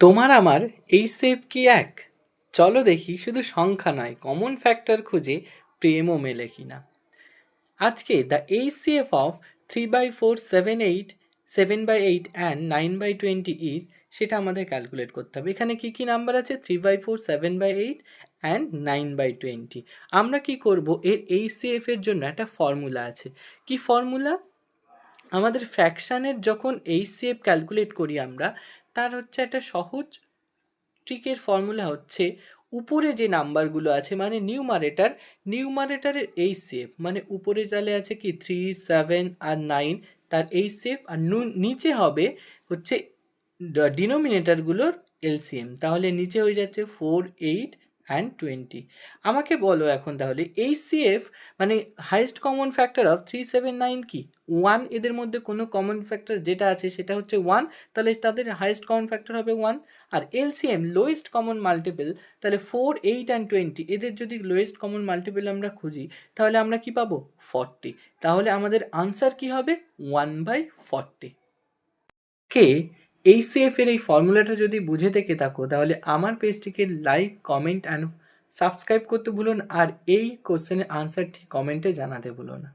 তোমার আমার এই সেভ কি এক? চলো দেখি, শুধু সংখ্যা নয় কমন ফ্যাক্টর খুঁজে প্রেমও মেলে কিনা। আজকে দ্য এই HCF of three by four seven eight seven by eight and nine by twenty is সেটা আমাদের ক্যালকুলেট করতে হবে। এখানে কী কী নাম্বার আছে? Three by four seven by eight and nine by twenty আমরা কি করব? এর এই এর জন্য একটা ফর্মুলা আছে। কি ফর্মুলা আমাদের ফ্র্যাকশানের যখন এই সিএফ ক্যালকুলেট করি আমরা তার হচ্ছে একটা সহজ ট্রিকের ফর্মুলা হচ্ছে উপরে যে নাম্বারগুলো আছে মানে নিউমারেটার নিউমারেটারের এই সেফ মানে উপরে চালে আছে কি থ্রি সেভেন আর নাইন তার এই সেফ আর নিচে হবে হচ্ছে ডিনোমিনেটারগুলোর এলসিএম তাহলে নিচে হয়ে যাচ্ছে ফোর এইট অ্যান্ড টোয়েন্টি আমাকে বলো এখন তাহলে এই সিএফ মানে highest common factor of three seven nine কি? ওয়ান এদের মধ্যে কোনো কমন ফ্যাক্টর যেটা আছে সেটা হচ্ছে ওয়ান তাহলে তাদের হাইয়েস্ট কমন ফ্যাক্টর হবে ওয়ান আর এলসিএম লোয়েস্ট কমন মাল্টিপল তাহলে ফোর এইট অ্যান্ড টোয়েন্টি এদের যদি লোয়েস্ট কমন মাল্টিপল আমরা খুঁজি, তাহলে আমরা কি পাবো? ফর্টি তাহলে আমাদের আনসার কি হবে? ওয়ান বাই ফর্টি কে এই সিএফের এই ফর্মুলাটা যদি বুঝে থেকে থাকো, তাহলে আমার পেজটিকে লাইক কমেন্ট অ্যান্ড সাবস্ক্রাইব করতে ভুলো না, আর এই কোশ্চেনের আনসারটি কমেন্টে জানাতে ভুলো না।